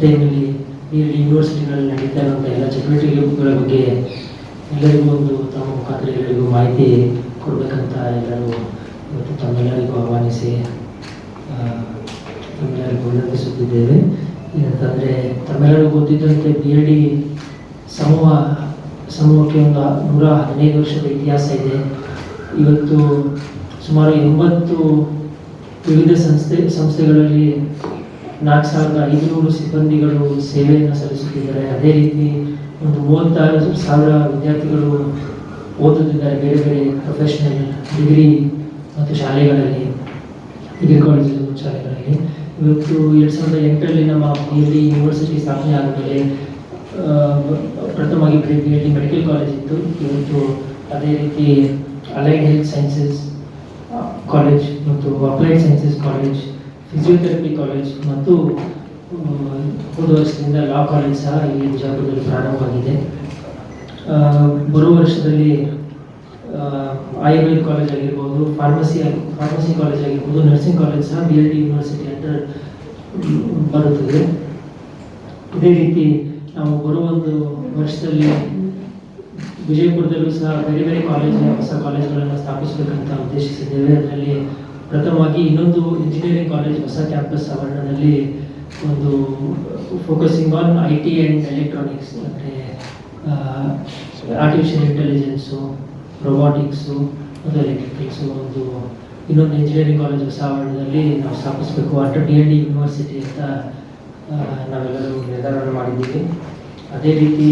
ಟೈಮಲ್ಲಿ ಈ ಯೂನಿವರ್ಸಿಟಿಗಳಲ್ಲಿ ನಡೀತಾ ಇರುವಂಥ ಎಲ್ಲ ಚಟುವಟಿಕೆಗಳ ಬಗ್ಗೆ ಎಲ್ಲರಿಗೂ ಒಂದು ತಮ್ಮ ಮುಖಾಂತರ ಎಲ್ಲರಿಗೂ ಮಾಹಿತಿ ಕೊಡಬೇಕಂತ ಎಲ್ಲರೂ ಇವತ್ತು ತಮ್ಮೆಲ್ಲರಿಗೂ ಆಹ್ವಾನಿಸಿ ತಮ್ಮೆಲ್ಲರಿಗೂ ವಿನಂತಿಸುತ್ತಿದ್ದೇವೆ. ಏನಂತಂದರೆ, ತಮ್ಮೆಲ್ಲರಿಗೂ ಗೊತ್ತಿದ್ದಂತೆ ಬಿ ಎಲ್ ಡಿ ಸಮೂಹ, ಸಮೂಹಕ್ಕೆ ಒಂದು ನೂರ ಹದಿನೈದು ವರ್ಷದ ಇತಿಹಾಸ ಇದೆ. ಇವತ್ತು ಸುಮಾರು ಎಂಬತ್ತು ವಿವಿಧ ಸಂಸ್ಥೆ, ಸಂಸ್ಥೆಗಳಲ್ಲಿ ನಾಲ್ಕು ಸಾವಿರದ ಐದುನೂರು ಸಿಬ್ಬಂದಿಗಳು ಸೇವೆಯನ್ನು ಸಲ್ಲಿಸುತ್ತಿದ್ದಾರೆ. ಅದೇ ರೀತಿ ಒಂದು ಮೂವತ್ತಾರು ಸಾವಿರ ವಿದ್ಯಾರ್ಥಿಗಳು ಓದುತ್ತಿದ್ದಾರೆ ಬೇರೆ ಬೇರೆ ಪ್ರೊಫೆಷನಲ್ ಡಿಗ್ರಿ ಮತ್ತು ಶಾಲೆಗಳಲ್ಲಿ ಡಿಗ್ರಿ ಕಾಲೇಜು ಶಾಲೆಗಳಲ್ಲಿ. ಇವತ್ತು ಎರಡು ಸಾವಿರದ ಎಂಟರಲ್ಲಿ ನಮ್ಮ ಡಿ ಯೂನಿವರ್ಸಿಟಿ ಸ್ಥಾಪನೆ ಆದಮೇಲೆ ಪ್ರಥಮವಾಗಿ ಡಿ ಮೆಡಿಕಲ್ ಕಾಲೇಜ್ ಇತ್ತು. ಇವತ್ತು ಅದೇ ರೀತಿ ಅಲೈಡ್ ಹೆಲ್ತ್ ಸೈನ್ಸಸ್ ಕಾಲೇಜ್ ಮತ್ತು applied sciences college physiotherapy college ಮತ್ತು ಹೋದ ವರ್ಷದಿಂದ ಲಾ ಕಾಲೇಜ್ ಸಹ ಇಲ್ಲಿ ಬಿಜಾಪುರದಲ್ಲಿ ಪ್ರಾರಂಭವಾಗಿದೆ. ಬರುವ ವರ್ಷದಲ್ಲಿ ಆಯುರ್ವೇದ ಕಾಲೇಜ್ ಆಗಿರ್ಬೋದು ಫಾರ್ಮಸಿ ಫಾರ್ಮಸಿ ಕಾಲೇಜ್ ಆಗಿರ್ಬೋದು ನರ್ಸಿಂಗ್ ಕಾಲೇಜ್ ಸಹ B L D university under ಬರುತ್ತದೆ. ಇದೇ ರೀತಿ ನಾವು ಬರುವ ಒಂದು ವರ್ಷದಲ್ಲಿ ವಿಜಯಪುರದಲ್ಲೂ ಸಹ ಬೇರೆ ಬೇರೆ ಕಾಲೇಜ್ ಹೊಸ ಕಾಲೇಜುಗಳನ್ನು ಸ್ಥಾಪಿಸಬೇಕಂತ ಉದ್ದೇಶಿಸಿದ್ದೇವೆ. ಅದರಲ್ಲಿ ಪ್ರಥಮವಾಗಿ ಇನ್ನೊಂದು ಇಂಜಿನಿಯರಿಂಗ್ ಕಾಲೇಜ್ ಹೊಸ ಕ್ಯಾಂಪಸ್ ಆವರಣದಲ್ಲಿ ಒಂದು focusing on I T and electronics ಅಂದರೆ ಆರ್ಟಿಫಿಷಿಯಲ್ ಇಂಟೆಲಿಜೆನ್ಸು ರೊಬಾಟಿಕ್ಸು ಮತ್ತು ಎಲೆಕ್ಟ್ರಿಕ್ಸು ಒಂದು ಇನ್ನೊಂದು ಇಂಜಿನಿಯರಿಂಗ್ ಕಾಲೇಜ್ ಹೊಸ ಆವರಣದಲ್ಲಿ ನಾವು ಸ್ಥಾಪಿಸಬೇಕು. Under D N D university ಅಂತ ನಾವೆಲ್ಲರೂ ನಿರ್ಧಾರವನ್ನು ಮಾಡಿದ್ದೀವಿ. ಅದೇ ರೀತಿ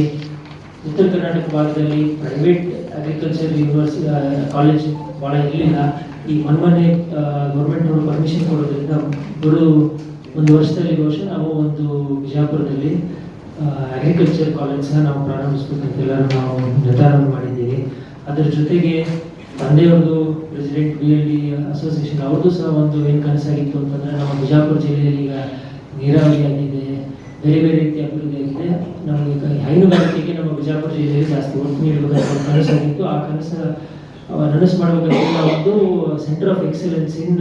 ಉತ್ತರ ಕರ್ನಾಟಕ ಭಾಗದಲ್ಲಿ ಪ್ರೈವೇಟ್ ಅಗ್ರಿಕಲ್ಚರ್ ಯೂನಿವರ್ಸಿ ಕಾಲೇಜ್ ಭಾಳ ಇರಲಿಲ್ಲ. ಈ ಮೊನ್ನೆ ಗೌರ್ಮೆಂಟ್ನವರು ಪರ್ಮಿಷನ್ ಕೊಡೋದ್ರಿಂದ ಬರೋ ಒಂದು ವರ್ಷದಲ್ಲಿ ಬಹುಶಃ ನಾವು ಒಂದು ಬಿಜಾಪುರದಲ್ಲಿ ಅಗ್ರಿಕಲ್ಚರ್ ಕಾಲೇಜ್ ನಾವು ಪ್ರಾರಂಭಿಸ್ಬೇಕಂತೆಲ್ಲ ನಾವು ನಿರ್ಧಾರವನ್ನು ಮಾಡಿದ್ದೀವಿ. ಅದರ ಜೊತೆಗೆ ತಂದೆಯವ್ರದ್ದು president B L D association ಅವ್ರದ್ದು ಸಹ ಒಂದು ಏನು ಕನಸಾಗಿತ್ತು ಅಂತಂದರೆ ನಮ್ಮ ಬಿಜಾಪುರ ಜಿಲ್ಲೆಯಲ್ಲಿ ಈಗ ನೀರಾವರಿ ಆಗಿದೆ, ಬೇರೆ ಬೇರೆ ರೀತಿಯ ಅಭಿವೃದ್ಧಿ ಆಗಿದೆ. ನಮಗೆ ಹೈನುಗಾರಿಕೆಗೆ ನಮ್ಮ ಬಿಜಾಪುರ ಜಿಲ್ಲೆಯಲ್ಲಿ ಜಾಸ್ತಿ ಒತ್ತು ನೀಡಬೇಕಂತ ಕನಸಾಗಿತ್ತು. ಆ ಕನಸ ನನಸು ಮಾಡಬೇಕಂತ ಒಂದು centre of excellence in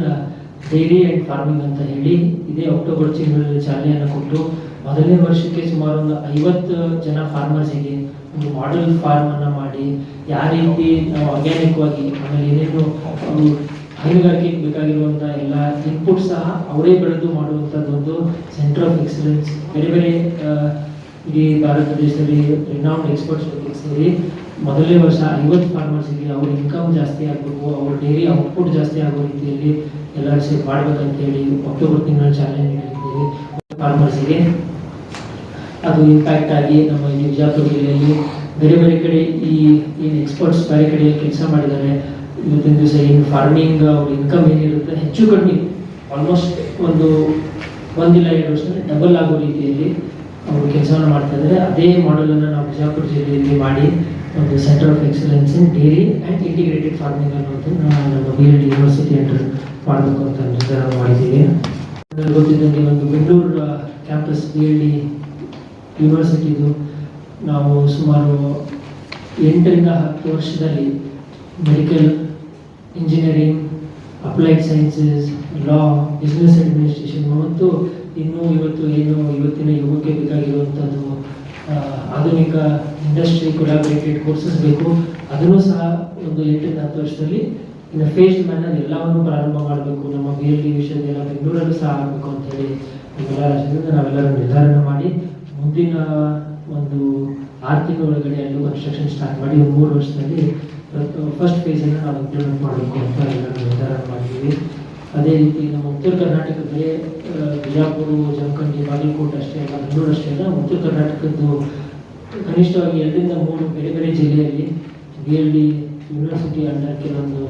dairy and farming ಅಂತ ಹೇಳಿ ಇದೇ ಅಕ್ಟೋಬರ್ ತಿಂಗಳಲ್ಲಿ ಚಾಲನೆಯನ್ನು ಕೊಟ್ಟು ಮೊದಲನೇ ವರ್ಷಕ್ಕೆ ಸುಮಾರು ಒಂದು ಐವತ್ತು ಜನ ಫಾರ್ಮರ್ಸಿಗೆ ಒಂದು ಮಾಡೆಲ್ ಫಾರ್ಮ್ ಅನ್ನ ಮಾಡಿ ಯಾವ ರೀತಿ ನಾವು ಆರ್ಗ್ಯಾನಿಕ್ವಾಗಿ ಆಮೇಲೆ ಏನೇನು ಹೈನುಗಾರಿಕೆಗೆ ಬೇಕಾಗಿರುವಂಥ ಎಲ್ಲ ಇನ್ಪುಟ್ ಸಹ ಅವರೇ ಬೆಳೆದು ಒಂದು ಸೆಂಟರ್ ಆಫ್ ಎಕ್ಸಲೆನ್ಸ್ ಬೇರೆ ಬೇರೆ ಆ, ಇಡೀ ಭಾರತ ದೇಶದಲ್ಲಿ ರಿನೌಂಡ್ ಎಕ್ಸ್ಪರ್ಟ್ಸ್ ಸೇರಿ ಮೊದಲನೇ ವರ್ಷ ಐವತ್ತು ಫಾರ್ಮರ್ಸಿಗೆ ಅವ್ರ ಇನ್ಕಮ್ ಜಾಸ್ತಿ ಆಗಬೇಕು, ಅವ್ರ ಡೈರಿ ಔಟ್ಪುಟ್ ಜಾಸ್ತಿ ಆಗೋ ರೀತಿಯಲ್ಲಿ ಎಲ್ಲರೂ ಸೇರಿ ಮಾಡ್ಬೇಕಂತ ಹೇಳಿ ಅಕ್ಟೋಬರ್ ತಿಂಗಳ ಚಾಲೆಂಜ್ ನೀಡಿದ್ದೀವಿ ಫಾರ್ಮರ್ಸಿಗೆ ಅದು ಇಂಪ್ಯಾಕ್ಟ್ ಆಗಿ ನಮ್ಮ ಇಲ್ಲಿ ಬಿಜಾಪುರ ಜಿಲ್ಲೆಯಲ್ಲಿ ಬೇರೆ ಬೇರೆ ಕಡೆ ಈ ಏನು ಎಕ್ಸ್ಪರ್ಟ್ಸ್ ಬೇರೆ ಕಡೆ ಕೆಲಸ ಮಾಡಿದ್ದಾರೆ. ಇವತ್ತಿನ ದಿವಸ ಏನು ಫಾರ್ಮಿಂಗ್ ಅವ್ರ ಇನ್ಕಮ್ ಏನಿರುತ್ತೆ ಹೆಚ್ಚು ಕಡಿಮೆ ಆಲ್ಮೋಸ್ಟ್ ಒಂದು ಒಂದಿಲ್ಲ ಎರಡು ವರ್ಷದಲ್ಲಿ ಡಬಲ್ ಆಗೋ ರೀತಿಯಲ್ಲಿ ಅವರು ಕೆಲಸವನ್ನು ಮಾಡ್ತಾ ಇದ್ದಾರೆ. ಅದೇ ಮಾಡೆಲನ್ನು ನಾವು ಬಿಜಾಪುರ ಜಿಲ್ಲೆಯಲ್ಲಿ ಮಾಡಿ ಒಂದು centre of excellence in dairy and integrated farming ಅನ್ನೋದನ್ನು ನಮ್ಮ ಬಿ ಎಲ್ ಯೂನಿವರ್ಸಿಟಿ ಅಂಡರ್ ಮಾಡಬೇಕು ಅಂತ ನಿರ್ಧಾರ ಮಾಡಿದ್ದೀವಿ. ನನಗೆ ಗೊತ್ತಿದ್ದಂಗೆ ಒಂದು Bengaluru campus B L D ಯೂನಿವರ್ಸಿಟಿದು ನಾವು ಸುಮಾರು ಎಂಟರಿಂದ ಹತ್ತು ವರ್ಷದಲ್ಲಿ medical engineering applied sciences law business administration ಮತ್ತು ಇನ್ನೂ ಇವತ್ತು ಏನು ಇವತ್ತಿನ ಯುವಕ್ಕೆ ಬೇಕಾಗಿರುವಂಥದ್ದು ಆಧುನಿಕ ಇಂಡಸ್ಟ್ರಿ ಕೊಲಾಬರೇಟೆಡ್ ಕೋರ್ಸಸ್ ಬೇಕು. ಅದನ್ನು ಸಹ ಒಂದು ಎಂಟರಿಂದ ಹತ್ತು ವರ್ಷದಲ್ಲಿ ಇನ್ನು ಫೇಸ್ ಮ್ಯಾನಲ್ಲಿ ಎಲ್ಲವನ್ನು ಪ್ರಾರಂಭ ಮಾಡಬೇಕು. ನಮ್ಮ ಬಿ ಎಲ್ ಡಿ ಎಲ್ಲ ಬೆಂಗಳೂರಲ್ಲೂ ಸಹ ಆಗಬೇಕು ಅಂತ ಹೇಳಿ ರಾಜ್ಯದಿಂದ ನಾವೆಲ್ಲರೂ ನಿರ್ಧಾರನ ಮಾಡಿ ಮುಂದಿನ ಒಂದು ಆರು ತಿಂಗಳ ಒಳಗಡೆ ಅಲ್ಲಿ ಕನ್ಸ್ಟ್ರಕ್ಷನ್ ಸ್ಟಾರ್ಟ್ ಮಾಡಿ ಮೂರು ವರ್ಷದಲ್ಲಿ ಫಸ್ಟ್ ಫೇಸನ್ನು ನಾವು ಇಂಪ್ಲಿಮೆಂಟ್ ಮಾಡಬೇಕು ಅಂತ ಎಲ್ಲರೂ ನಿರ್ಧಾರ ಮಾಡಿದ್ದೀವಿ ಅದೇ ರೀತಿ ನಮ್ಮ ಉತ್ತರ ಕರ್ನಾಟಕದಲ್ಲಿ ಬಿಜಾಪುರ, ಜಮಖಂಡಿ, ಬಾಗಲಕೋಟೆ ಅಷ್ಟೇ ಅಲ್ಲ, ಬೆಂಗಳೂರು ಅಷ್ಟೇ ಅಲ್ಲ, ಉತ್ತರ ಕರ್ನಾಟಕದ್ದು ಕನಿಷ್ಠವಾಗಿ ಎರಡರಿಂದ ಮೂರು ಬೇರೆ ಬೇರೆ ಜಿಲ್ಲೆಯಲ್ಲಿ B L D university under ಕೆಲವೊಂದು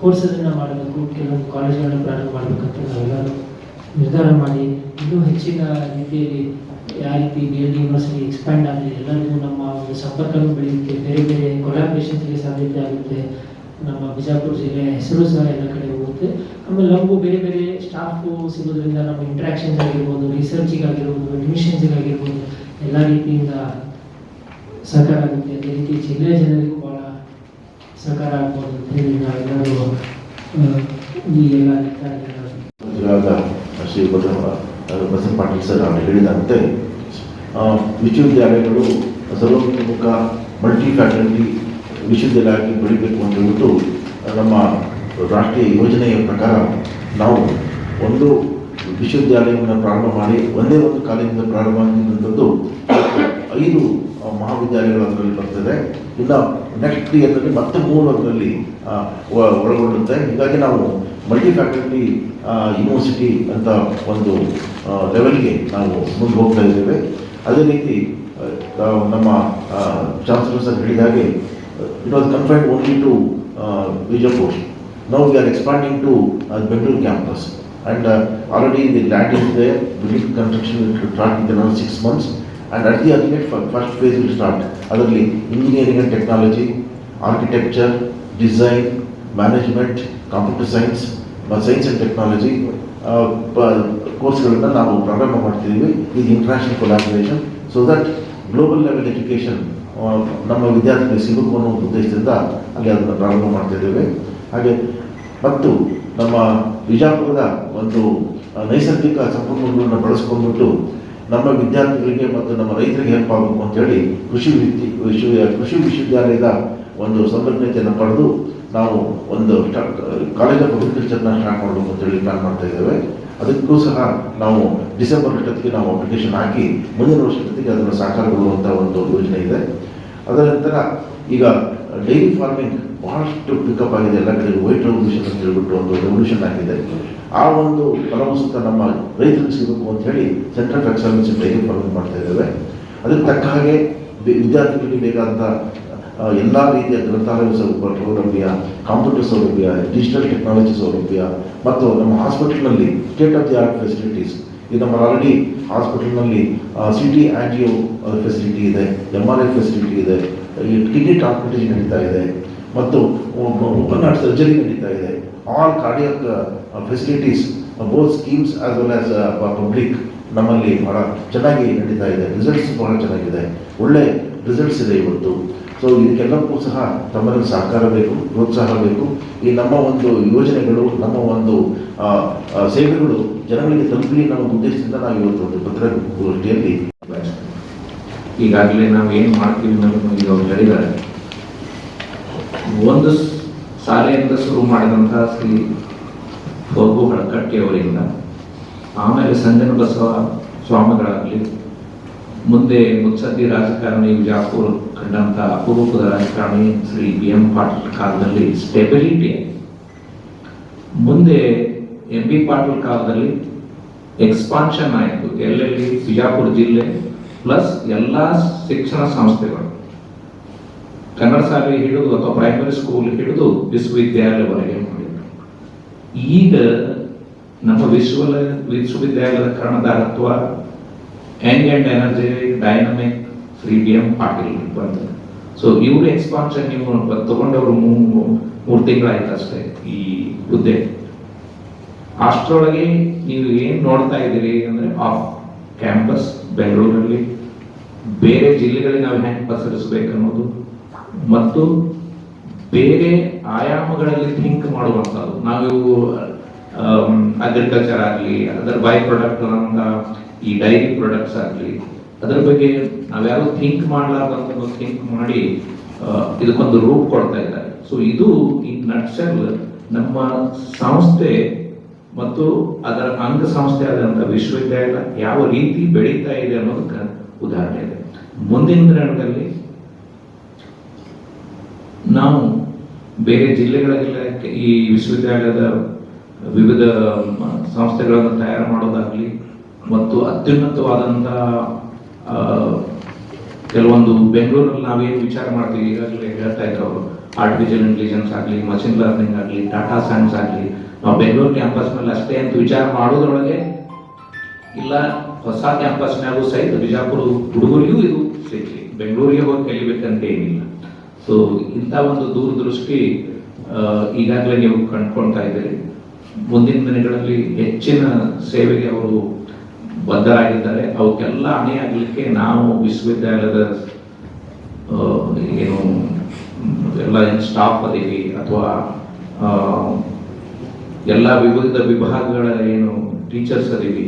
ಕೋರ್ಸನ್ನು ಮಾಡಬೇಕು, ಕೆಲವೊಂದು ಕಾಲೇಜುಗಳನ್ನ ಪ್ರಾರಂಭ ಮಾಡಬೇಕಂತ ನಾವೆಲ್ಲರೂ ನಿರ್ಧಾರ ಮಾಡಿ, ಇನ್ನೂ ಹೆಚ್ಚಿನ ರೀತಿಯಲ್ಲಿ ಯಾವ ರೀತಿ B L D university expand ಆಗಲಿ ಎಲ್ಲರಿಗೂ ನಮ್ಮ ಒಂದು ಸಂಪರ್ಕನೂ ಬೆಳೆಯುತ್ತೆ, ಬೇರೆ ಬೇರೆ ಕೊಲಾಬ್ರೇಷನ್ಸ್ಗೆ ಸಾಧ್ಯತೆ ಆಗುತ್ತೆ. ನಮ್ಮ ಬಿಜಾಪುರ ಜಿಲ್ಲೆ ಹೆಸರು ಸಹ ಎಲ್ಲ ಕಡೆ ಹೋಗುತ್ತೆ ಆಮೇಲೆ ನಮಗೂ ಬೇರೆ ಬೇರೆ ಸ್ಟಾಫು ಸಿಗೋದ್ರಿಂದ ನಮ್ಮ ಇಂಟ್ರಾಕ್ಷನ್ಸ್ ಆಗಿರ್ಬೋದು ರಿಸರ್ಚಿಗೆ ಆಗಿರ್ಬೋದು ಅಡ್ಮಿಷನ್ಸಿಗೆ ಆಗಿರ್ಬೋದು ಎಲ್ಲ ರೀತಿಯಿಂದ ಸಹಕಾರ ಆಗುತ್ತೆ. ಅದೇ ರೀತಿ ಜಿಲ್ಲೆಯ ಜನರಿಗೂ ಭಾಳ ಸಹಕಾರ ಆಗ್ಬೋದು ಅಂತ ಹೇಳಿ ನಾವೆಲ್ಲರೂ ಈ ಎಲ್ಲ ಬಸವ ಪಾಟೀಲ್ ಸರ್ ಅವರು ಹೇಳಿದಂತೆ ವಿಶ್ವವಿದ್ಯಾಲಯಗಳು ಸರ್ವೋತ್ಮುಖ ಮಲ್ಟಿ ಫ್ಯಾಕಲ್ಟಿ ವಿಶ್ವವಿದ್ಯಾಲಯಕ್ಕೆ ಬೆಳಿಬೇಕು ಅಂತ ಹೇಳ್ಬಿಟ್ಟು ನಮ್ಮ ರಾಷ್ಟ್ರೀಯ ಯೋಜನೆಯ ಪ್ರಕಾರ ನಾವು ಒಂದು ವಿಶ್ವವಿದ್ಯಾಲಯವನ್ನು ಪ್ರಾರಂಭ ಮಾಡಿ, ಒಂದೇ ಒಂದು ಕಾಲೇಜಿಂದ ಪ್ರಾರಂಭ ಆಗಿರುವಂಥದ್ದು ಐದು ಮಹಾವಿದ್ಯಾಲಯಗಳು ಅದರಲ್ಲಿ ಬರ್ತದೆ. ಇನ್ನು ನೆಕ್ಸ್ಟ್ ಇಯರ್ನಲ್ಲಿ ಮತ್ತೆ ಮೂರು ಅದರಲ್ಲಿ ಒಳಗೊಳ್ಳುತ್ತೆ. ಹೀಗಾಗಿ ನಾವು ಮಲ್ಟಿ ಫ್ಯಾಕಲ್ಟಿ ಯೂನಿವರ್ಸಿಟಿ ಅಂತ ಒಂದು ಲೆವೆಲ್ಗೆ ನಾವು ಮುಂದೆ ಹೋಗ್ತಾ ಇದ್ದೇವೆ. ಅದೇ ರೀತಿ ನಮ್ಮ ಚಾನ್ಸಲರ್ ಸರ್ ಹೇಳಿದ ಹಾಗೆ it was confined only to Vijayapur Now we are expanding to uh, Bengaluru campus and uh, already the land is there, building construction will start in another six months and at the ultimate fir- first phase will start. Otherly engineering and technology, architecture, design, management, computer science, uh, science and technology ಕೋರ್ಸ್ಗಳನ್ನು ನಾವು ಪ್ರಾರಂಭ ಮಾಡ್ತಿದ್ದೀವಿ ಇದು international collaboration so that global level education ನಮ್ಮ ವಿದ್ಯಾರ್ಥಿಗಳಿಗೆ ಸಿಗಬೇಕು ಅನ್ನೋ ಉದ್ದೇಶದಿಂದ ಅಲ್ಲಿ ಅದನ್ನು ಪ್ರಾರಂಭ ಮಾಡ್ತಿದ್ದೇವೆ ಹಾಗೆ ಮತ್ತು ನಮ್ಮ ಬಿಜಾಪುರದ ಒಂದು ನೈಸರ್ಗಿಕ ಸಂಪನ್ಮೂಲಗಳನ್ನು ಬಳಸ್ಕೊಂಡ್ಬಿಟ್ಟು ನಮ್ಮ ವಿದ್ಯಾರ್ಥಿಗಳಿಗೆ ಮತ್ತು ನಮ್ಮ ರೈತರಿಗೆ ಹೆಲ್ಪ್ ಆಗಬೇಕು ಅಂತೇಳಿ ಕೃಷಿ ವಿದ್ಯ, ವಿಶ್ವ, ಕೃಷಿ ವಿಶ್ವವಿದ್ಯಾಲಯದ ಒಂದು ಸಂಲಗ್ನತೆಯನ್ನು ಪಡೆದು ನಾವು ಒಂದು ಕಾಲೇಜ್ ಆಫ್ ಅಗ್ರಿಕಲ್ಚರ್ನ ಸ್ಟಾರ್ಟ್ ಮಾಡಬೇಕು ಅಂತೇಳಿ ಪ್ಲಾನ್ ಮಾಡ್ತಾ ಇದ್ದೇವೆ. ಅದಕ್ಕೂ ಸಹ ನಾವು ಡಿಸೆಂಬರ್ ಅಷ್ಟೊತ್ತಿಗೆ ನಾವು ಅಪ್ಲಿಕೇಶನ್ ಹಾಕಿ ಮುಂದಿನ ವರ್ಷದೊತ್ತಿಗೆ ಅದನ್ನು ಸಾಕಾರಗೊಳ್ಳುವಂಥ ಒಂದು ಯೋಜನೆ ಇದೆ. ಅದರ ನಂತರ ಈಗ ಡೈರಿ ಫಾರ್ಮಿಂಗ್ ಬಹಳಷ್ಟು ಪಿಕಪ್ ಆಗಿದೆ. ಎಲ್ಲ ಕಡೆ ವೈಟ್ ರೆವಲ್ಯೂಷನ್ ಅಂತ ಹೇಳ್ಬಿಟ್ಟು ಒಂದು ರೆವಲ್ಯೂಷನ್ ಆಗಿದೆ. ಆ ಒಂದು ಫಲವಸ್ತ ನಮ್ಮ ರೈತರಿಗೆ ಸಿಗಬೇಕು ಅಂತ ಹೇಳಿ ಸೆಂಟ್ರಲ್ ಎಕ್ಸಲೆನ್ಸ್ ಡೈರಿ ಫಾರ್ಮಿಂಗ್ ಮಾಡ್ತಾ ಇದ್ದೇವೆ. ಅದಕ್ಕೆ ತಕ್ಕ ಹಾಗೆ ವಿದ್ಯಾರ್ಥಿಗಳಿಗೆ ಬೇಕಾದಂಥ ಎಲ್ಲ ರೀತಿಯ ಗ್ರಂಥಾಲಯ ಸೌಲಭ್ಯ ಕಂಪ್ಯೂಟರ್ ಸೌಲಭ್ಯ ಡಿಜಿಟಲ್ ಟೆಕ್ನಾಲಜಿ ಸೌಲಭ್ಯ, ಮತ್ತು ನಮ್ಮ ಹಾಸ್ಪಿಟಲ್ನಲ್ಲಿ state of the art facilities ಇದು ನಮ್ಮ ಆಲ್ರೆಡಿ ಹಾಸ್ಪಿಟಲ್ನಲ್ಲಿ ಸಿ ಟಿ ಆಂಜಿಯೋ ಫೆಸಿಲಿಟಿ ಇದೆ ಎಂ ಆರ್ ಐ ಫೆಸಿಲಿಟಿ ಇದೆ ಕಿಡ್ನಿ ಟ್ರಾನ್ಸ್ಪ್ಲಾಂಟೇಷನ್ ನಡೀತಾ ಇದೆ ಮತ್ತು ಓಪನ್ ಸರ್ಜರಿ ನಡೀತಾ ಇದೆ. All cardiac facilities both schemes as well as public ನಮ್ಮಲ್ಲಿ ಬಹಳ ಚೆನ್ನಾಗಿ ನಡೀತಾ ಇದೆ. ರಿಸಲ್ಟ್ಸ್ ಬಹಳ ಚೆನ್ನಾಗಿದೆ. ಒಳ್ಳೆ ರಿಸಲ್ಟ್ಸ್ ಇದೆ ಇವತ್ತು. ಸೊ ಇದಕ್ಕೆಲ್ಲಕ್ಕೂ ಸಹ ತಮ್ಮಲ್ಲಿ ಸಹಕಾರ ಬೇಕು, ಪ್ರೋತ್ಸಾಹ ಬೇಕು. ಈ ನಮ್ಮ ಒಂದು ಯೋಜನೆಗಳು, ನಮ್ಮ ಒಂದು ಸೇವೆಗಳು ಜನಗಳಿಗೆ ತಲುಪಲಿ ನಮ್ಮ ಉದ್ದೇಶದಿಂದ ನಾವು ಇವತ್ತು ಒಂದು ಪತ್ರಿಕಾಗೋಷ್ಠಿಯಲ್ಲಿ ಈಗಾಗಲೇ ನಾವು ಏನು ಮಾಡ್ತೀವಿ ಅನ್ನೋದನ್ನು ಈಗ ಅವ್ರು ಹೇಳಿದ್ದಾರೆ. ಒಂದು ಶಾಲೆಯಿಂದ ಶುರು ಮಾಡಿದಂತಹ ಶ್ರೀ ಫೋಗು ಹಳಕಟ್ಟಿಯವರಿಂದ ಆಮೇಲೆ ಸಂಜನ ಬಸವ ಸ್ವಾಮಿಗಳಾಗಲಿ, ಮುಂದೆ ಮುತ್ಸದ್ದಿ ರಾಜಕಾರಣಿ ವಿಜಾಪುರ ಕಂಡಂಥ ಅಪರೂಪದ ರಾಜಕಾರಣಿ ಶ್ರೀ ಬಿ ಎಂ ಪಾಟೀಲ್ ಕಾಲದಲ್ಲಿ ಸ್ಟೆಬಿಲಿಟಿ ಮುಂದೆ ಎಂ ಬಿ ಪಾಟೀಲ್ ಕಾಲದಲ್ಲಿ ಎಕ್ಸ್ಪಾನ್ಷನ್ ಆಯಿತು. ಎಲ್ಲೆಲ್ಲಿ? ಬಿಜಾಪುರ ಜಿಲ್ಲೆ ಪ್ಲಸ್ ಎಲ್ಲ ಶಿಕ್ಷಣ ಸಂಸ್ಥೆಗಳು. ಕನ್ನಡ ಶಾಲೆ ಹಿಡಿದು ಅಥವಾ ಪ್ರೈಮರಿ ಸ್ಕೂಲ್ ಹಿಡಿದು ವಿಶ್ವವಿದ್ಯಾಲಯವರೆಗೆ ಮಾಡಿದ್ರು. ಈಗ ನಮ್ಮ ವಿಶ್ವ ವಿಶ್ವವಿದ್ಯಾಲಯದ ಕರ್ಣಧಾರತ್ವ ಯಂಗ್ ಅಂಡ್ ಎನರ್ಜಿ ಡೈನಮಿಕ್ ಫ್ರೀ ಬಿ ಎಂ ಪಾಟೀಲ್ ಬಂದರು ಸೊ ಇವ್ರ ಎಕ್ಸ್ಪಾನ್ಷನ್ ನೀವು ತಗೊಂಡವರು ಮೂರು ತಿಂಗಳಾಯ್ತು ಅಷ್ಟೇ ಈ ಹುದ್ದೆ. ಅಷ್ಟರೊಳಗೆ ನೀವು ಏನು ನೋಡ್ತಾ ಇದ್ದೀರಿ ಅಂದ್ರೆ ಆಫ್ ಕ್ಯಾಂಪಸ್ ಬೆಂಗಳೂರಲ್ಲಿ ಬೇರೆ ಜಿಲ್ಲೆಗಳಿಗೆ ನಾವು ಹೆಂಗೆ ಪಸರಿಸಬೇಕು ಅನ್ನೋದು ಮತ್ತು ಬೇರೆ ಆಯಾಮಗಳಲ್ಲಿ ಥಿಂಕ್ ಮಾಡುವಂಥದ್ದು. ನಾವು ಅಗ್ರಿಕಲ್ಚರ್ ಆಗಲಿ, ಅದರ ಬೈ ಪ್ರಾಡಕ್ಟ್ ಈ ಡೈರಿ ಪ್ರಾಡಕ್ಟ್ಸ್ ಆಗಲಿ, ಅದರ ಬಗ್ಗೆ ನಾವ್ಯಾರು ಥಿಂಕ್ ಮಾಡಲಾರ್ದಂತ ಥಿಂಕ್ ಮಾಡಿ ಇದಕ್ಕೊಂದು ರೂಪ್ ಕೊಡ್ತಾ ಇದ್ದಾರೆ. ಸೊ ಇದು ಈ ನಟ್ಸಲ್ ನಮ್ಮ ಸಂಸ್ಥೆ ಮತ್ತು ಅದರ ಅಂಗ ಸಂಸ್ಥೆ ಆದಂಥ ವಿಶ್ವವಿದ್ಯಾಲಯ ಯಾವ ರೀತಿ ಬೆಳೀತಾ ಇದೆ ಅನ್ನೋದಕ್ಕೆ ಉದಾಹರಣೆ ಇದೆ. ಮುಂದಿನ ದಿನಗಳಲ್ಲಿ ನಾವು ಬೇರೆ ಜಿಲ್ಲೆಗಳಲ್ಲಿ ಈ ವಿಶ್ವವಿದ್ಯಾಲಯದ ವಿವಿಧ ಸಂಸ್ಥೆಗಳನ್ನು ತಯಾರು ಮಾಡೋದಾಗಲಿ ಮತ್ತು ಅತ್ಯುನ್ನತವಾದಂಥ ಆ, ಕೆಲವೊಂದು ಬೆಂಗಳೂರಲ್ಲಿ ನಾವೇನು ವಿಚಾರ ಮಾಡ್ತೀವಿ ಈಗಾಗಲೇ ಹೇಳ್ತಾ ಇದ್ರು ಅವರು. ಆರ್ಟಿಫಿಷಿಯಲ್ ಇಂಟೆಲಿಜೆನ್ಸ್ ಆಗಲಿ ಮಷಿನ್ ಲರ್ನಿಂಗ್ ಆಗಲಿ ಡಾಟಾ ಸೈನ್ಸ್ ಆಗಲಿ ನಾವು ಬೆಂಗಳೂರು ಕ್ಯಾಂಪಸ್ ಮೇಲೆ ಅಷ್ಟೇ ಅಂತ ವಿಚಾರ ಮಾಡೋದ್ರೊಳಗೆ ಇಲ್ಲ, ಹೊಸ ಕ್ಯಾಂಪಸ್ನಾಗೂ ಸಹಿತ ಬಿಜಾಪುರ ಹುಡುಗರಿಗೂ ಇದು ಸಿಗ್ಲಿ ಬೆಂಗಳೂರಿಗೆ ಹೋಗಿ ಕಲಿಬೇಕಂತ ಏನಿಲ್ಲ. ಸೊ ಇಂಥ ಒಂದು ದೂರದೃಷ್ಟಿ ಈಗಾಗಲೇ ನೀವು ಕಂಡ್ಕೊಳ್ತಾ ಇದ್ದೀರಿ. ಮುಂದಿನ ದಿನಗಳಲ್ಲಿ ಹೆಚ್ಚಿನ ಸೇವೆಗೆ ಅವರು ಬದ್ಧರಾಗಿದ್ದಾರೆ. ಅವಕ್ಕೆಲ್ಲ ಅಣಿಯಾಗಲಿಕ್ಕೆ ನಾವು ವಿಶ್ವವಿದ್ಯಾಲಯದ ಏನು, ಎಲ್ಲ ಏನು ಸ್ಟಾಫ್ ಅದೀವಿ ಅಥವಾ ಎಲ್ಲ ವಿವಿಧ ವಿಭಾಗಗಳ ಏನು ಟೀಚರ್ಸ್ ಅದೀವಿ,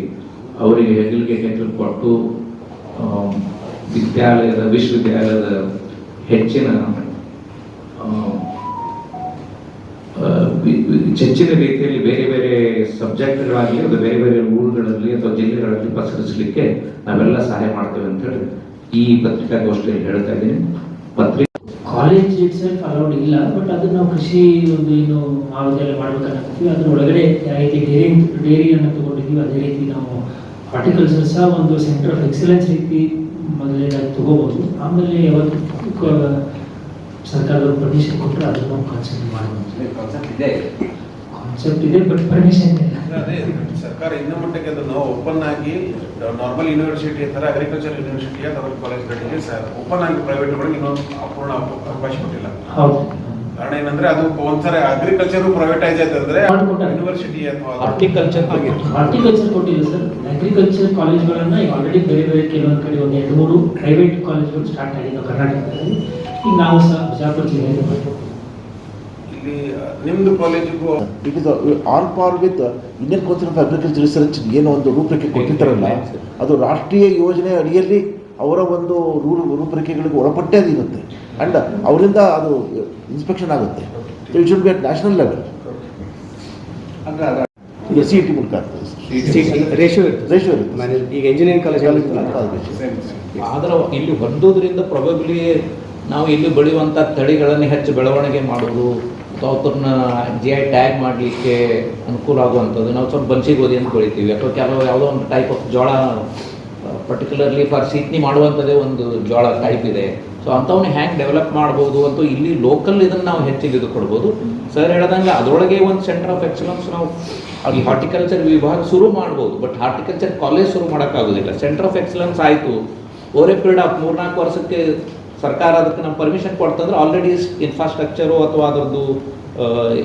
ಅವರಿಗೆ ಹೆಗಲಿಗೆ ಹೆಗಲು ಕೊಟ್ಟು ವಿದ್ಯಾಲಯದ, ವಿಶ್ವವಿದ್ಯಾಲಯದ ಹೆಚ್ಚಿನ ಹೆಚ್ಚಿನ ರೀತಿಯಲ್ಲಿ ಬೇರೆ ಬೇರೆ ಸಬ್ಜೆಕ್ಟ್ಗಳಾಗಲಿ ಅಥವಾ ಬೇರೆ ಬೇರೆ ಊರುಗಳಲ್ಲಿ ಅಥವಾ ಜಿಲ್ಲೆಗಳಲ್ಲಿ ಪಸರಿಸಲಿಕ್ಕೆ ನಾವೆಲ್ಲ ಸಹಾಯ ಮಾಡ್ತೇವೆ ಅಂತ ಹೇಳಿ ಈ ಪತ್ರಿಕಾಗೋಷ್ಠಿಯಲ್ಲಿ ಹೇಳ್ತಾ ಇದ್ದೀನಿ. ಪತ್ರಿಕೆ ಕಾಲೇಜ್ ಇಟ್ ಸೆಲ್ಫ್ ಅಲೌಡ್ ಇಲ್ಲ. ಬಟ್ ಅದನ್ನ ನಾವು ಕೃಷಿ ಒಂದು ಏನು ಮಹಾವಿದ್ಯಾಲಯ ಮಾಡ್ಬೇಕನ್ನತ್ತೀವಿ ಅದ್ರ ಒಳಗಡೆ ಯಾವ ರೀತಿ ಡೇರಿ ಡೇರಿಯನ್ನು ತಗೊಂಡಿದ್ದೀವಿ ಅದೇ ರೀತಿ ನಾವು ಹಾರ್ಟಿಕಲ್ಚರ್ ಸಹ ಒಂದು ಸೆಂಟರ್ ಆಫ್ ಎಕ್ಸಲೆನ್ಸ್ ರೀತಿ ಮೊದಲನೇದಾಗಿ ತಗೋಬಹುದು ಆಮೇಲೆ ಯಾವತ್ತು ಸರ್ಕಾರದ ಸರ್ಕಾರದವ್ರು ಪರ್ಮಿಷನ್ ಕೊಟ್ಟರೆ ಅದನ್ನು ಕಾನ್ಸೆಪ್ಟ್ ಮಾಡಬಹುದು ಕಾನ್ಸೆಪ್ಟ್ ಇದೆ. ಬಟ್ ಪರ್ಮಿಷನ್ ಇಲ್ಲ. ಅದೇ ಸರ್ಕಾರ ಇನ್ನು ಮಟ್ಟಕ್ಕೆ ಅದನ್ನು ಓಪನ್ ಆಗಿ ನಾರ್ಮಲ್ ಯೂನಿವರ್ಸಿಟಿ ತರ ಅಗ್ರಿಕಲ್ಚರ್ ಯೂನಿವರ್ಸಿಟಿ ಅಥವಾ ಕಾಲೇಜ್ಗಳಿಗೆ ಓಪನ್ ಆಗಿ ಪ್ರೈವೇಟ್ಗಳಿಗೆ ಇನ್ನೊಂದು ಅಪೂರ್ಣ ಅವ- ಅವಕಾಶ ಕೊಟ್ಟಿಲ್ಲ. ಹೌದು. ಕಾರಣ ಏನಂದ್ರೆ ಅದು ಒಂದ್ಸರಿ ಅಗ್ರಿಕಲ್ಚರ್ ಪ್ರೈವೇಟೈಸ್ ಆಯ್ತಂದ್ರೆ. ಯೂನಿವರ್ಸಿಟಿ ಅಥವಾ ಹಾರ್ಟಿಕಲ್ಚರ್ ಹಾರ್ಟಿಕಲ್ಚರ್ ಕೊಟ್ಟಿಲ್ಲ ಸರ್. ಅಗ್ರಿಕಲ್ಚರ್ ಕಾಲೇಜ್ಗಳನ್ನ ಈಗ ಆಲ್ರೆಡಿ ಬೇರೆ ಬೇರೆ ಕೆಲವೊಂದು ಕಡೆ ಒಂದು ಎರಡು ಮೂರು ಪ್ರೈವೇಟ್ ಕಾಲೇಜ್ಗಳು ಸ್ಟಾರ್ಟ್ ಆಗಿದೆ ಕರ್ನಾಟಕದಲ್ಲಿ. ಈಗ ನಾವು ಸಹ ಬಿಜಾಪುರ ಜಿಲ್ಲೆಯಲ್ಲಿ. ಇಲ್ಲಿ ನಿಮ್ದು ಕಾಲೇಜಿಗೂ it is on par with Indian council of agriculture research ಏನೋ ಒಂದು ರೂಪರೇಖೆ ಕೊಟ್ಟಿರ್ತಾರಲ್ಲ ಅದು ರಾಷ್ಟ್ರೀಯ ಯೋಜನೆ ಅಡಿಯಲ್ಲಿ ಅವರ ಒಂದು ರೂಲ್ ರೂಪರೇಖೆಗಳಿಗೆ ಒಳಪಟ್ಟೇ ಅದು ಇರುತ್ತೆ. ಆ್ಯಂಡ್ ಅವರಿಂದ ಅದು ಇನ್ಸ್ಪೆಕ್ಷನ್ ಆಗುತ್ತೆ. It should be at national level ಈಗ ಸಿ ಟಿ ಮೂಲಕ ಆಗ್ತದೆ ರೇಷಿಯೋ ರೇಷಿಯೋ ಇರುತ್ತೆ ಮ್ಯಾನೇಜ್ ಈಗ ಇಂಜಿನಿಯರಿಂಗ್ ಕಾಲೇಜ್ ಆದ್ರೆ ಇಲ್ಲಿ ಹೊಂದೋದ್ರಿಂದ ಪ್ರಾಬಬ್ಲಿ ನಾವು ಇಲ್ಲಿ ಬೆಳೆಯುವಂತ ತಳಿಗಳನ್ನು ಹೆಚ್ಚು ಬೆಳವಣಿಗೆ ಮಾಡೋದು ಅಥವಾ ಅವ್ರನ್ನ ಜಿ ಐ ಟ್ಯಾಗ್ ಮಾಡಲಿಕ್ಕೆ ಅನುಕೂಲ ಆಗುವಂಥದ್ದು. ನಾವು ಸ್ವಲ್ಪ ಬನ್ಸಿ ಗೋಧಿ ಅಂತ ಬೆಳಿತೀವಿ ಅಥವಾ ಕೆಲವು ಯಾವುದೋ ಒಂದು ಟೈಪ್ ಆಫ್ ಜೋಳ ಪರ್ಟಿಕ್ಯುಲರ್ಲಿ ಫಾರ್ ಸೀತ್ನಿ ಮಾಡುವಂಥದ್ದೇ ಒಂದು ಜೋಳ ಟೈಪ್ ಇದೆ. ಸೊ ಅಂಥವನ್ನ ಹ್ಯಾಂಗೆ ಡೆವಲಪ್ ಮಾಡ್ಬೋದು ಅಂತ ಇಲ್ಲಿ ಲೋಕಲ್ ಇದನ್ನು ನಾವು ಹೆಚ್ಚಿಗೆ ಇದು ಕೊಡ್ಬೋದು. ಸರ್ ಹೇಳ್ದಂಗೆ ಅದರೊಳಗೆ ಒಂದು ಸೆಂಟರ್ ಆಫ್ ಎಕ್ಸಲೆನ್ಸ್ ನಾವು ಅಲ್ಲಿ ಹಾರ್ಟಿಕಲ್ಚರ್ ವಿಭಾಗ ಶುರು ಮಾಡ್ಬೋದು. ಬಟ್ ಹಾರ್ಟಿಕಲ್ಚರ್ ಕಾಲೇಜ್ ಶುರು ಮಾಡೋಕ್ಕಾಗೋದಿಲ್ಲ. ಸೆಂಟರ್ ಆಫ್ ಎಕ್ಸಲೆನ್ಸ್ ಆಯಿತು. ಓರೆ ಪೀರಿಯಡ್ ಆಫ್ ಮೂರ್ನಾಲ್ಕು ವರ್ಷಕ್ಕೆ ಸರ್ಕಾರ ಅದಕ್ಕೆ ನಮ್ಮ ಪರ್ಮಿಷನ್ ಕೊಡ್ತಂದ್ರೆ ಆಲ್ರೆಡಿ ಇನ್ಫ್ರಾಸ್ಟ್ರಕ್ಚರು ಅಥವಾ ಅದರದ್ದು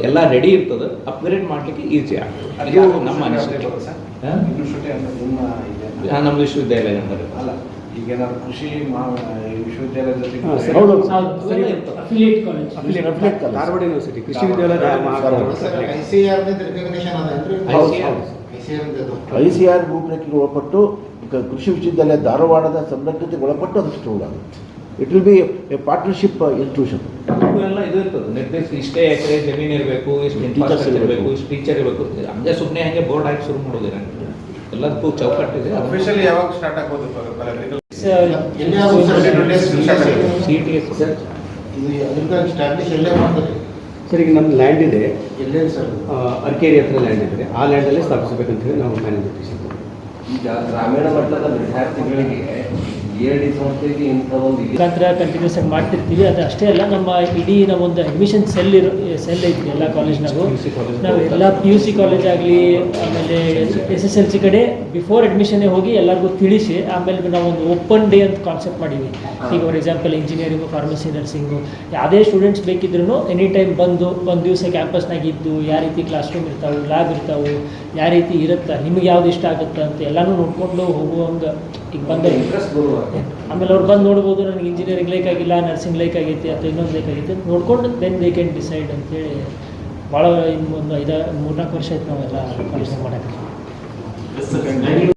ಎಲ್ಲ ರೆಡಿ ಇರ್ತದೆ. ಅಪ್ಗ್ರೇಡ್ ಮಾಡಲಿಕ್ಕೆ ಈಸಿ ಆಗ್ತದೆ. ಇದು ನಮ್ಮ ಅನಿಸಿಕೆ. ನಿಮ್ಮ ವಿಶ್ವವಿದ್ಯಾಲಯ ಅಂದರೆ. ಅಲ್ಲ ಈಗ ಏನಾದ್ರು ಕೃಷಿ ಮಹಾ ವಿಶ್ವವಿದ್ಯಾಲಯ. ಧಾರವಾಡ ಯೂನಿವರ್ಸಿಟಿ ಕೃಷಿ ವಿದ್ಯಾಲಯ. ಐ ಸಿ ಆರ್ ಭೂಪ್ರಕ್ಕೆ ಒಳಪಟ್ಟು ಈಗ ಕೃಷಿ ವಿಶ್ವವಿದ್ಯಾಲಯ ಧಾರವಾಡದ ಸಂರಕ್ಷತೆಗೆ ಒಳಪಟ್ಟು ಅದಷ್ಟು ಆಗುತ್ತೆ. It will be a partnership institution ಎಲ್ಲ ಇದು ಇರ್ತದೆ. ನಿರ್ದೇಶ ಇಷ್ಟೇ ಎಕರೆ ಜಮೀನು ಇರಬೇಕು ಇಷ್ಟು ಇನ್ಫ್ರಾಸ್ಟ್ರಕ್ಚರ್ ಇರಬೇಕು. ಇಷ್ಟು ಟೀಚರ್ ಇರಬೇಕು. ಹಂಗೆ ಸುಮ್ಮನೆ ಹಂಗೆ ಬೋರ್ಡ್ ಹಾಕಿ ಶುರು ಮಾಡೋದಿಲ್ಲ. ಎಲ್ಲದಕ್ಕೂ ಚೌಕಟ್ಟಿದೆ. ಅಫಿಷಿಯಲಿ ಯಾವಾಗ ಸ್ಟಾರ್ಟ್ ಆಗ್ಬೋದು ಸರ್ ಸಿ ಟಿ ಎಸ್ ಮಾಡ್ತಾರೆ? ಸರ್ ಈಗ ನಮ್ಮ ಲ್ಯಾಂಡ್ ಇದೆ. ಸರ್ ಅರ್ಕೇರಿ ಹತ್ರ ಲ್ಯಾಂಡ್ ಇದೆ. ಆ ಲ್ಯಾಂಡಲ್ಲಿ ಸ್ಥಾಪಿಸಬೇಕಂತ ಹೇಳಿ ನಾವು ಮ್ಯಾನೇಜ್ ಈಗ ಗ್ರಾಮೀಣ ಮಟ್ಟದ ವಿದ್ಯಾರ್ಥಿಗಳಿಗೆ ಡಿ ಸಂಸ್ಥೆಗೆ ಇಂಥ ಒಂದು ಮುಖಾಂತರ ಕಂಟಿನ್ಯೂಸ್ ಆಗಿ ಮಾಡ್ತಿರ್ತೀವಿ. ಅದು ಅಷ್ಟೇ ಅಲ್ಲ ನಮ್ಮ ಇಡೀ ನಮ್ಮ ಒಂದು ಅಡ್ಮಿಷನ್ ಸೆಲ್ ಇರೋ ಸೆಲ್ ಐತಿ ಎಲ್ಲ ಕಾಲೇಜ್ನಾಗೂ ನಾವು ಎಲ್ಲ ಪಿ ಯು ಸಿ ಕಾಲೇಜ್ ಆಗಲಿ ಆಮೇಲೆ ಎಸ್ ಎಸ್ ಎಲ್ ಸಿ ಕಡೆ ಬಿಫೋರ್ ಅಡ್ಮಿಷನ್ನೇ ಹೋಗಿ ಎಲ್ಲರಿಗೂ ತಿಳಿಸಿ ಆಮೇಲೆ ನಾವು ಒಂದು ಓಪನ್ ಡೇ ಅಂತ ಕಾನ್ಸೆಪ್ಟ್ ಮಾಡೀವಿ ಈಗ for example engineering pharmacy nursing ಯಾವುದೇ ಸ್ಟೂಡೆಂಟ್ಸ್ ಬೇಕಿದ್ರೂ ಎನಿ ಟೈಮ್ ಬಂದು ಒಂದು ದಿವಸ ಕ್ಯಾಂಪಸ್ನಾಗ ಇದ್ದು ಯಾವ ರೀತಿ ಕ್ಲಾಸ್ ರೂಮ್ ಇರ್ತಾವೆ ಲ್ಯಾಬ್ ಇರ್ತಾವೆ ಯಾವ ರೀತಿ ಇರುತ್ತೆ ನಿಮಗೆ ಯಾವ್ದು ಇಷ್ಟ ಆಗುತ್ತೆ ಅಂತ ಎಲ್ಲನೂ ನೋಡ್ಕೊಂಡು ಹೋಗುವಂಗೆ ಈಗ ಬಂದ ಇಂಟ್ರೆಸ್ಟ್ ಬರುವ ಆಮೇಲೆ ಅವ್ರು ಬಂದು ನೋಡ್ಬೋದು, ನನಗೆ ಇಂಜಿನಿಯರಿಂಗ್ ಲೈಕ್ ಆಗಿಲ್ಲ ನರ್ಸಿಂಗ್ ಲೈಕ್ ಆಗೈತಿ ಅಥವಾ ಇನ್ನೊಂದು ಲೈಕ್ ಆಗೈತಿ ನೋಡ್ಕೊಂಡು ದೆನ್ ದೇ ಕ್ಯಾನ್ ಡಿಸೈಡ್ ಅಂತೇಳಿ ಭಾಳ ಇನ್ನು ಒಂದು ಐದು ಮೂರ್ನಾಲ್ಕು ವರ್ಷ ಆಯ್ತು ನಾವೆಲ್ಲ ಕಾಲೇಜ್ ಮಾಡೋಕ್ಕೆ.